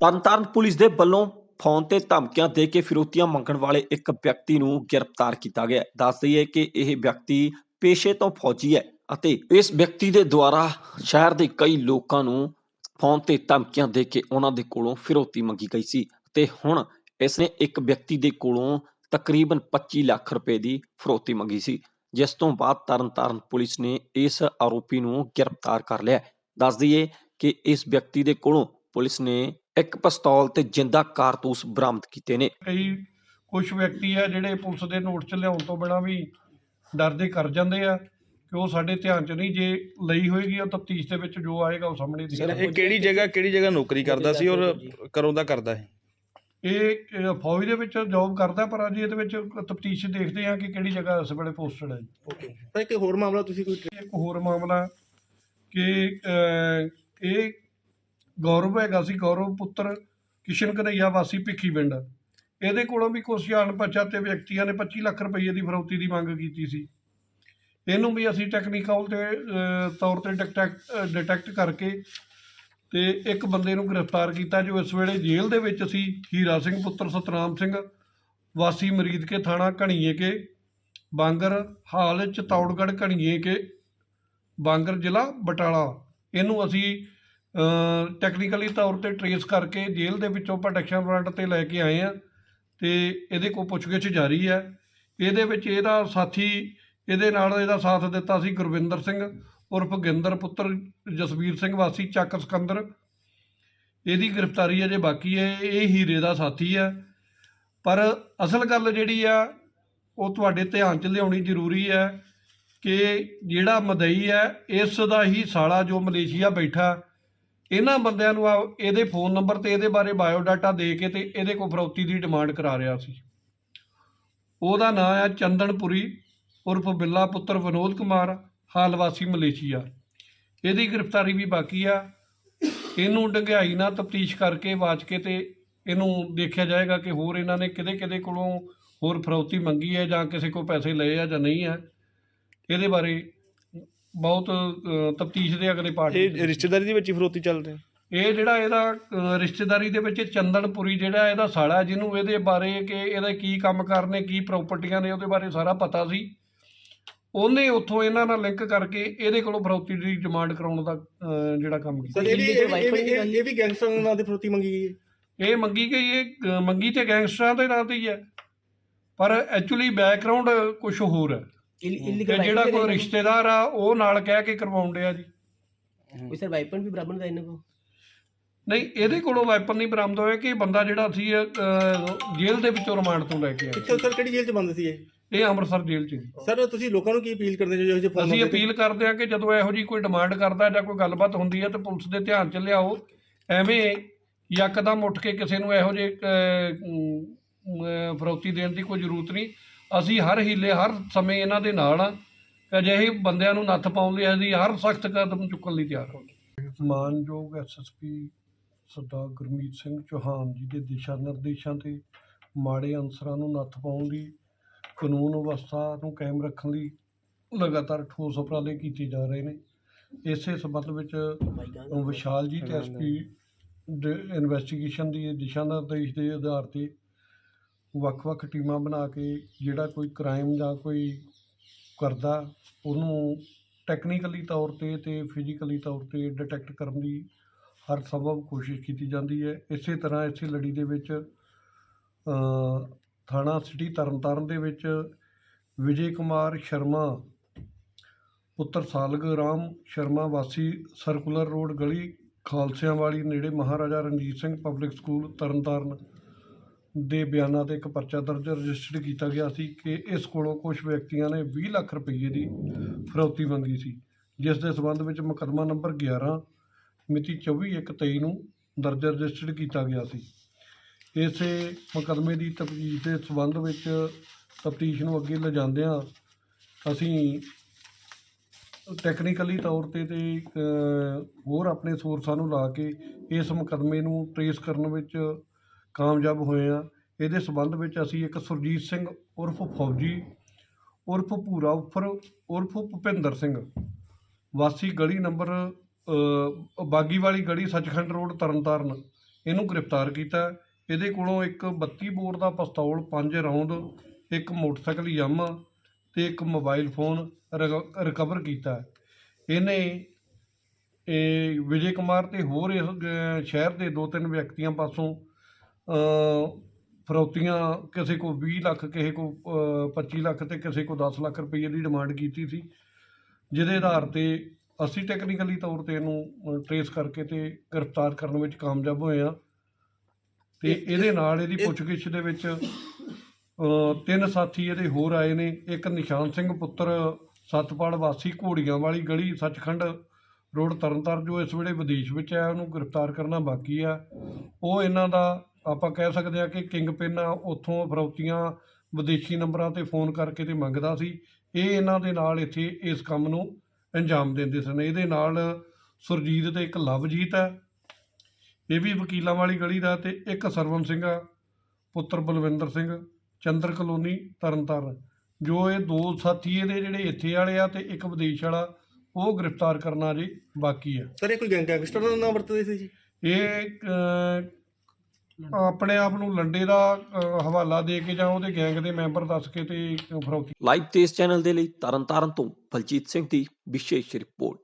Tarn Taran police ਦੇ ਵੱਲੋਂ phone ਤੇ ਧਮਕੀਆਂ ਦੇ ਕੇ ਫਿਰੋਤੀਆਂ ਮੰਗਣ ਵਾਲੇ ਇੱਕ ਵਿਅਕਤੀ ਨੂੰ ਗ੍ਰਿਫਤਾਰ ਕੀਤਾ ਗਿਆ ਦੱਸ ਦਈਏ ਕਿ ਇਹ ਵਿਅਕਤੀ ਪੇਸ਼ੇ ਤੋਂ ਫੌਜੀ ਹੈ ਅਤੇ ਇਸ ਵਿਅਕਤੀ ਦੇ ਦੁਆਰਾ ਸ਼ਹਿਰ ਦੇ ਕਈ ਲੋਕਾਂ ਨੂੰ ਫੋਨ ਤੇ ਧਮਕੀਆਂ ਦੇ ਕੇ ਉਹਨਾਂ ਦੇ ਕੋਲੋਂ ਫਿਰੋਤੀ ਮੰਗੀ ਗਈ ਸੀ ਤੇ ਹੁਣ ਇਸ ਨੇ ਇੱਕ ਵਿਅਕਤੀ ਦੇ ਕੋਲੋਂ ਤਕਰੀਬਨ 25 ਲੱਖ ਰੁਪਏ ਦੀ ਫਿਰੌਤੀ ਮੰਗੀ ਸੀ ਜਿਸ ਤੋਂ ਬਾਅਦ ਤਰਨਤਾਰਨ ਪੁਲਿਸ ਨੇ ਇਸ ਆਰੋਪੀ ਨੂੰ ਗ੍ਰਿਫਤਾਰ ਕਰ ਲਿਆ। ਦੱਸ ਦਈਏ ਕਿ ਇਸ ਵਿਅਕਤੀ ਦੇ ਕੋਲੋਂ ਪੁਲਿਸ ਨੇ ਇੱਕ ਪਿਸਤੌਲ ਤੇ ਜਿੰਦਾ ਕਾਰਤੂਸ ਬਰਾਮਦ ਕੀਤੇ ਨੇ। ਕਈ ਕੁਝ ਵਿਅਕਤੀ ਆ ਜਿਹੜੇ ਪੁਲਿਸ ਦੇ ਨੋਟ 'ਚ ਲਿਆਉਣ ਤੋਂ ਬਿਨਾਂ ਵੀ ਡਰਦੇ ਕਰ ਜਾਂਦੇ ਆ ਕਿ ਉਹ ਸਾਡੇ ਧਿਆਨ 'ਚ ਨਹੀਂ ਜੇ ਲਈ ਹੋਏਗੀ ਉਹ ਤਫਤੀਸ਼ ਦੇ ਵਿੱਚ ਜੋ ਆਏਗਾ ਉਹ ਸਾਹਮਣੇ ਦਿਖੇਗਾ ਇਹ ਕਿਹੜੀ ਜਗ੍ਹਾ ਕਿਹੜੀ ਜਗ੍ਹਾ ਨੌਕਰੀ ਕਰਦਾ ਸੀ ਔਰ ਕਰੋਂ ਦਾ ਕਰਦਾ ਹੈ ਇਹ ਫੌਜ ਦੇ ਵਿੱਚ ਜੌਬ ਕਰਦਾ ਪਰ ਅਜੇ ਇਹਦੇ ਵਿੱਚ ਤਫਤੀਸ਼ ਦੇਖਦੇ ਆ ਕਿ ਕਿਹੜੀ ਜਗ੍ਹਾ ਇਸ ਵੇਲੇ ਪੋਸਟਡ ਹੈ ਓਕੇ ਇੱਕ ਹੋਰ ਮਾਮਲਾ ਤੁਸੀਂ ਕੋਈ ਇੱਕ ਹੋਰ ਮਾਮਲਾ ਕਿ ਇਹ ਗੌਰਵ ਹੈਗਾ ਸੀ ਗੌਰਵ ਪੁੱਤਰ ਕਿਸ਼ਨ ਕਨਈਆ ਵਾਸੀ ਭਿੱਖੀ ਪਿੰਡ। ਇਹਦੇ ਕੋਲੋਂ ਵੀ ਕੁਝ ਜਾਣ ਪਛਾਤੇ ਵਿਅਕਤੀਆਂ ਨੇ 25 ਲੱਖ ਰੁਪਏ ਦੀ ਫਰੌਤੀ ਦੀ ਮੰਗ ਕੀਤੀ ਸੀ। ਇਹਨੂੰ ਵੀ ਅਸੀਂ ਟੈਕਨੀਕਲ ਤੇ ਤੌਰ ਤੇ ਡਿਟੈਕਟ ਕਰਕੇ ਤੇ ਇੱਕ ਬੰਦੇ ਨੂੰ ਗ੍ਰਿਫਤਾਰ ਕੀਤਾ ਜੋ ਇਸ ਵੇਲੇ ਜੇਲ੍ਹ ਦੇ ਵਿੱਚ ਸੀ, ਹੀਰਾ ਸਿੰਘ ਪੁੱਤਰ ਸਤਨਾਮ ਸਿੰਘ, ਵਾਸੀ ਮਰੀਦ ਕੇ ਥਾਣਾ ਘਣੀਏ ਕੇ ਬਾਂਗਰ ਹਾਲ ਚਤੌੜਗੜ੍ਹ ਘਣੀਏ ਕੇ ਬਾਂਗਰ ਜ਼ਿਲ੍ਹਾ ਬਟਾਲਾ। ਇਹਨੂੰ ਅਸੀਂ ਟੈਕਨੀਕਲੀ ਤੌਰ ਤੇ ਟਰੇਸ ਕਰਕੇ ਜੇਲ੍ਹ ਦੇ ਵਿੱਚੋਂ ਪ੍ਰੋਟੈਕਸ਼ਨ ਫਰੰਟ ਤੇ ਲੈ ਕੇ ਆਏ ਆ ਤੇ ਇਹਦੇ ਕੋਲ ਪੁੱਛਗਿੱਛ ਜਾਰੀ ਹੈ ਇਹਦੇ ਵਿੱਚ ਇਹਦਾ ਸਾਥੀ ਇਹਦੇ ਨਾਲ ਇਹਦਾ ਸਾਥ ਦਿੱਤਾ ਸੀ ਗੁਰਵਿੰਦਰ ਸਿੰਘ ਉਰਫ ਗਿੰਦਰ ਪੁੱਤਰ ਜਸਵੀਰ ਸਿੰਘ, ਵਾਸੀ ਚੱਕ ਸਿਕੰਦਰ। ਇਹਦੀ ਗ੍ਰਿਫਤਾਰੀ ਅਜੇ ਬਾਕੀ ਹੈ, ਇਹ ਹੀਰੇ ਦਾ ਸਾਥੀ ਹੈ। ਪਰ ਅਸਲ ਗੱਲ ਜਿਹੜੀ ਆ, ਉਹ ਤੁਹਾਡੇ ਧਿਆਨ 'ਚ ਲਿਆਉਣੀ ਜ਼ਰੂਰੀ ਹੈ ਕਿ ਜਿਹੜਾ ਮਦਈ ਹੈ, ਇਸ ਦਾ ਹੀ ਸਾਲਾ ਜੋ ਮਲੇਸ਼ੀਆ ਬੈਠਾ, ਇਹਨਾਂ ਬੰਦਿਆਂ ਨੂੰ ਆ- ਇਹਦੇ ਫੋਨ ਨੰਬਰ ਤੇ ਇਹਦੇ ਬਾਰੇ ਬਾਇਓਡਾਟਾ ਦੇ ਕੇ ਤੇ ਇਹਦੇ ਕੋਲ ਫਰੌਤੀ ਦੀ ਡਿਮਾਂਡ ਕਰਾ ਰਿਹਾ ਸੀ। ਉਹਦਾ ਨਾਂ ਹੈ ਚੰਦਨਪੁਰੀ। ਉਰਫ ਬਿੱਲਾ ਪੁੱਤਰ ਵਿਨੋਦ ਕੁਮਾਰ ਹਾਲ ਵਾਸੀ ਮਲੇਸ਼ੀਆ। ਇਹਦੀ ਗ੍ਰਿਫਤਾਰੀ ਵੀ ਬਾਕੀ ਆ। ਇਹਨੂੰ ਡੰਗਿਆਈ ਨਾਲ ਤਫਤੀਸ਼ ਕਰਕੇ ਵਾਚ ਕੇ ਤੇ ਇਹਨੂੰ ਦੇਖਿਆ ਜਾਏਗਾ ਕਿ ਹੋਰ ਇਹਨਾਂ ਨੇ ਕਿਹਦੇ ਕਿਹਦੇ ਕੋਲੋਂ ਹੋਰ ਫਰੌਤੀ ਮੰਗੀ ਹੈ ਜਾਂ ਕਿਸੇ ਕੋਲ ਪੈਸੇ ਲਏ ਆ ਜਾਂ ਨਹੀਂ ਹੈ ਇਹਦੇ ਬਾਰੇ ਬਹੁਤ ਤਫਤੀਸ਼ ਦੇ ਅਗਲੇ ਪਾਰਟ ਇਹ ਰਿਸ਼ਤੇਦਾਰੀ ਦੇ ਵਿੱਚ ਹੀ ਫਰੋਤੀ ਚੱਲ ਰਹੀ? ਇਹ ਜਿਹੜਾ ਇਹਦਾ ਰਿਸ਼ਤੇਦਾਰੀ ਦੇ ਵਿੱਚ ਚੰਦਨਪੁਰੀ ਜਿਹੜਾ ਇਹਦਾ ਸਾਲਾ ਜਿਹਨੂੰ ਇਹਦੇ ਬਾਰੇ ਕਿ ਇਹਦਾ ਕੀ ਕੰਮ ਕਰਨੇ ਕੀ ਪ੍ਰਾਪਰਟੀਆਂ ਨੇ ਉਹਦੇ ਬਾਰੇ ਸਾਰਾ ਪਤਾ ਸੀ। ਉਹਨੇ ਉੱਥੋਂ ਇਹਨਾਂ ਨਾਲ ਲਿੰਕ ਕਰਕੇ ਇਹਦੇ ਕੋਲੋਂ ਫਰੌਤੀ ਦੀ ਡਿਮਾਂਡ ਕਰਾਉਣ ਦਾ ਜਿਹੜਾ ਕੰਮ ਕੀਤਾ। ਸਰ ਇਹ ਵੀ ਇਹ ਵੀ- ਇਹ ਵੀ ਇਹ- ਵੀ ਗੈਂਗਸਟਰ ਨਾਲ ਦੀ ਫਰੋਤੀ ਮੰਗੀ ਗਈ ਹੈ। ਇਹ ਮੰਗੀ ਗਈ ਇਹ ਮੰਗੀ ਤੇ ਗੈਂਗਸਟਰਾਂ ਦੇ ਨਾਂ ਤੇ ਹੀ ਹੈ। ਪਰ ਐਕਚੁਅਲੀ ਬੈਕਗ੍ਰਾਉਂਡ ਕੁਝ ਹੋਰ ਹੈ। ਇਲੀਗਲ ਤੇ ਜਿਹੜਾ ਕੋਈ ਰਿਸ਼ਤੇਦਾਰ ਆ ਉਹ ਨਾਲ ਕਹਿ ਕੇ ਕਰਵਾਉਂਦੇ ਆ ਜੀ। ਕੋਈ ਸਰ ਵਾਈਪਨ ਵੀ ਬਰਾਬਰ ਦਾ ਇਹਨਾਂ ਕੋ ਨਹੀਂ ਇਹਦੇ ਕੋਲੋਂ ਵੈਪਨ ਨਹੀਂ ਬਰਾਮਦ ਹੋਇਆ ਕਿ ਇਹ ਬੰਦਾ ਜਿਹੜਾ ਸੀ ਅ, ਜੇਲ੍ਹ ਦੇ ਵਿੱਚੋਂ ਰਿਮਾਂਡ ਤੋਂ ਲੈ ਕੇ ਆਇਆ। ਕਿੱਥੇ ਸਰ ਕਿਹੜੀ ਜੇਲ੍ਹ ਚ ਬੰਦ ਸੀ ਇਹ? ਇਹ ਅੰਮ੍ਰਿਤਸਰ ਜੇਲ੍ਹ 'ਚ। ਸਰ ਤੁਸੀਂ ਲੋਕਾਂ ਨੂੰ ਕੀ ਅਪੀਲ ਕਰਦੇ ਜੋ ਇਹੋ ਜਿਹੇ ਫੋਨ ਅਸੀਂ ਅਪੀਲ ਕਰਦੇ ਹਾਂ ਕਿ ਜਦੋਂ ਇਹੋ ਜੀ ਕੋਈ ਡਿਮਾਂਡ ਕਰਦਾ ਜਾਂ ਕੋਈ ਗੱਲਬਾਤ ਹੁੰਦੀ ਹੈ ਤਾਂ ਪੁਲਿਸ ਦੇ ਧਿਆਨ 'ਚ ਲਿਆਓ। ਐਵੇਂ ਯਕਦਮ ਉੱਠ ਕੇ ਕਿਸੇ ਨੂੰ ਇਹੋ ਜਿਹੇ ਅਹ, ਅਮ, ਅਮ, ਫਰੌਤੀ ਦੇਣ ਦੀ ਕੋਈ ਜ਼ਰੂਰਤ ਨਹੀਂ। ਅਸੀਂ ਹਰ ਹੀਲੇ ਹਰ ਸਮੇਂ ਇਹਨਾਂ ਦੇ ਨਾਲ ਆ ਅਜਿਹੇ ਬੰਦਿਆਂ ਨੂੰ ਨੱਥ ਪਾਉਣ ਲਈ ਅਸੀਂ ਹਰ ਸਖਤ ਕਦਮ ਚੁੱਕਣ ਲਈ ਤਿਆਰ ਹਾਂ। ਮਾਨਯੋਗ ਐਸਐਸਪੀ ਸਰਦਾਰ ਗੁਰਮੀਤ ਸਿੰਘ ਚੌਹਾਨ ਜੀ ਦੇ ਦਿਸ਼ਾ ਨਿਰਦੇਸ਼ਾਂ ਤੇ ਮਾੜੇ ਅਨਸਰਾਂ ਨੂੰ ਨੱਥ ਪਾਉਣ ਲਈ ਕਾਨੂੰਨ ਵਿਵਸਥਾ ਨੂੰ ਕਾਇਮ ਰੱਖਣ ਲਈ ਲਗਾਤਾਰ ਠੋਸ ਉਪਰਾਲੇ ਕੀਤੇ ਜਾ ਰਹੇ ਨੇ। ਇਸੇ ਸੰਬੰਧ ਵਿੱਚ ਵਿਸ਼ਾਲ ਜੀ ਤੇ ਐਸਪੀ ਇਨਵੈਸਟੀਗੇਸ਼ਨ ਦੀ ਦਿਸ਼ਾ ਨਿਰਦੇਸ਼ ਦੇ ਆਧਾਰ ਤੇ ਵੱਖ-ਵੱਖ ਟੀਮਾਂ ਬਣਾ ਕੇ ਜਿਹੜਾ ਕੋਈ ਕ੍ਰਾਈਮ ਜਾਂ ਕੋਈ ਕਰਦਾ, ਉਹਨੂੰ ਟੈਕਨੀਕਲੀ ਤੌਰ ਤੇ ਤੇ ਫਿਜ਼ੀਕਲੀ ਤੌਰ ਤੇ ਡਿਟੈਕਟ ਕਰਨ ਦੀ ਹਰ ਸੰਭਵ ਕੋਸ਼ਿਸ਼ ਕੀਤੀ ਜਾਂਦੀ ਹੈ। ਇਸੇ ਤਰ੍ਹਾਂ ਇਸੇ ਲੜੀ ਦੇ ਵਿੱਚ ਥਾਣਾ ਸਿਟੀ ਤਰਨਤਾਰਨ ਦੇ ਵਿੱਚ ਵਿਜੇ ਕੁਮਾਰ ਸ਼ਰਮਾ, ਪੁੱਤਰ ਸਾਲਗ ਰਾਮ ਸ਼ਰਮਾ, ਵਾਸੀ ਸਰਕੂਲਰ ਰੋਡ, ਗਲੀ ਖਾਲਸਿਆਂ ਵਾਲੀ ਨੇੜੇ ਮਹਾਰਾਜਾ ਰਣਜੀਤ ਸਿੰਘ ਪਬਲਿਕ ਸਕੂਲ ਤਰਨਤਾਰਨ ਦੇ ਬਿਆਨਾਂ ਤੇ ਇੱਕ ਪਰਚਾ ਦਰਜ ਰਜਿਸਟਰਡ ਕੀਤਾ ਗਿਆ ਸੀ ਕਿ ਇਸ ਕੋਲੋਂ ਕੁਝ ਵਿਅਕਤੀਆਂ ਨੇ 20 ਲੱਖ ਰੁਪਏ ਦੀ ਫਰੌਤੀ ਮੰਗੀ ਸੀ, ਜਿਸ ਦੇ ਸਬੰਧ ਵਿੱਚ ਮੁਕੱਦਮਾ ਨੰਬਰ 11 ਮਿਤੀ 24/1/23 ਨੂੰ ਦਰਜ ਰਜਿਸਟਰਡ ਕੀਤਾ ਗਿਆ ਸੀ। ਇਸੇ ਮੁਕੱਦਮੇ ਦੀ ਤਫਤੀਸ਼ ਦੇ ਸਬੰਧ ਵਿੱਚ ਤਫਤੀਸ਼ ਨੂੰ ਅੱਗੇ ਲਿਜਾਂਦਿਆਂ ਅਸੀਂ ਟੈਕਨੀਕਲੀ ਤੌਰ ਤੇ ਤੇ ਹੋਰ ਆਪਣੇ ਸੋਰਸਾਂ ਨੂੰ ਲਾ ਕੇ ਇਸ ਮੁਕੱਦਮੇ ਨੂੰ ਟਰੇਸ ਕਰਨ ਵਿੱਚ ਕਾਮਯਾਬ ਹੋਏ ਆ ਇਹਦੇ ਸਬੰਧ ਵਿੱਚ ਅਸੀਂ ਇੱਕ ਸੁਰਜੀਤ ਸਿੰਘ ਉਰਫ ਫੌਜੀ, ਉਰਫ ਭੂਰਾ ਉਫਰ ਉਰਫ ਭੁਪਿੰਦਰ ਸਿੰਘ, ਵਾਸੀ ਗਲੀ ਨੰਬਰ ਬਾਗੀ ਵਾਲੀ ਗਲੀ ਸੱਚਖੰਡ ਰੋਡ ਤਰਨਤਾਰਨ, ਇਹਨੂੰ ਗ੍ਰਿਫਤਾਰ ਕੀਤਾ। ਇਹਦੇ ਕੋਲੋਂ ਇੱਕ 32 ਬੋਰ ਦਾ ਪਿਸਤੌਲ 5 ਰਾਉਂਡ ਇੱਕ ਮੋਟਰਸਾਈਕਲ ਯਾਮਾ ਤੇ ਇੱਕ ਮੋਬਾਈਲ ਫੋਨ ਰਿਕ- ਰਿਕਵਰ ਕੀਤਾ। ਇਹਨੇ ਇਹ ਵਿਜੇ ਕੁਮਾਰ ਤੇ ਹੋਰ ਇਸ ਸ਼ਹਿਰ ਦੇ ਦੋ ਤਿੰਨ ਵਿਅਕਤੀਆਂ ਪਾਸੋਂ ਅ, ਫਰੌਤੀਆਂ ਕਿਸੇ ਕੋ 20 ਲੱਖ ਕਿਸੇ ਕੋ ਅ, 25 ਲੱਖ ਤੇ ਕਿਸੇ ਕੋ 10 ਲੱਖ ਰੁਪਏ ਦੀ ਡਿਮਾਂਡ ਕੀਤੀ ਸੀ ਜਿਹਦੇ ਆਧਾਰ ਤੇ ਅਸੀਂ ਟੈਕਨੀਕਲੀ ਤੌਰ ਤੇ ਇਹਨੂੰ ਟਰੇਸ ਕਰਕੇ ਤੇ ਗ੍ਰਿਫਤਾਰ ਕਰਨ ਵਿੱਚ ਕਾਮਯਾਬ ਹੋਏ ਆ ਤੇ ਇਹਦੇ ਨਾਲ ਇਹਦੀ ਪੁੱਛਗਿੱਛ ਦੇ ਵਿੱਚ ਤਿੰਨ ਸਾਥੀ ਇਹਦੇ ਹੋਰ ਆਏ ਨੇ। ਇੱਕ ਨਿਸ਼ਾਨ ਸਿੰਘ ਪੁੱਤਰ ਸਤਪਾਲ ਵਾਸੀ ਘੋੜੀਆਂ ਵਾਲੀ ਗਲੀ ਸੱਚਖੰਡ ਰੋਡ ਤਰਨਤਾਰਨ ਜੋ ਇਸ ਵੇਲੇ ਵਿਦੇਸ਼ ਵਿੱਚ ਹੈ ਉਹਨੂੰ ਗ੍ਰਿਫਤਾਰ ਕਰਨਾ ਬਾਕੀ ਆ। ਉਹ ਇਹਨਾਂ ਦਾ ਆਪਾਂ ਕਹਿ ਸਕਦੇ ਆ ਕਿ ਕਿੰਗ ਪਿਨ ਆ ਉੱਥੋਂ ਫਰੌਤੀਆਂ ਵਿਦੇਸ਼ੀ ਨੰਬਰਾਂ ਤੇ ਫੋਨ ਕਰਕੇ ਤੇ ਮੰਗਦਾ ਸੀ। ਇਹ ਇਹਨਾਂ ਦੇ ਨਾਲ ਇੱਥੇ ਇਸ ਕੰਮ ਨੂੰ ਅੰਜਾਮ ਦਿੰਦੇ ਸਨ। ਇਹਦੇ ਨਾਲ ਸੁਰਜੀਤ ਤੇ ਇੱਕ ਲਵਜੀਤ ਹੈ। ਇਹ ਵੀ ਵਕੀਲਾਂ ਵਾਲੀ ਗਲੀ ਦਾ ਤੇ ਇੱਕ ਸਰਵਨ ਸਿੰਘ ਆ ਪੁੱਤਰ ਬਲਵਿੰਦਰ ਸਿੰਘ ਚੰਦਰ ਕਲੋਨੀ ਤਰਨਤਾਰਨ। ਜੋ ਇਹ ਦੋ ਸਾਥੀ ਇਹਦੇ ਜਿਹੜੇ ਇੱਥੇ ਵਾਲੇ ਆ ਤੇ ਇੱਕ ਵਿਦੇਸ਼ ਵਾਲਾ ਉਹ ਗ੍ਰਿਫਤਾਰ ਕਰਨਾ ਜੀ ਬਾਕੀ ਆ। ਸਰ ਇਹ ਕੋਈ ਗੈਂਗ ਗੈਂਗਸਟਰ ਦਾ ਨਾਮ ਵਰਤਦੇ ਸੀ ਜੀ? ਇਹ ਆਪਣੇ ਆਪ ਨੂੰ ਲੰਡੇ ਦਾ ਹਵਾਲਾ ਦੇ ਕੇ ਜਾਂ ਉਹਦੇ ਗੈਂਗ ਦੇ ਮੈਂਬਰ ਦੱਸ ਕੇ ਤੇ ਫਰੌਤੀ ਲਾਈਵ ਤੇਜ਼ ਚੈਨਲ ਦੇ ਲਈ ਤਰਨਤਾਰਨ ਤੋਂ ਬਲਜੀਤ ਸਿੰਘ ਦੀ ਵਿਸ਼ੇਸ਼ ਰਿਪੋਰਟ।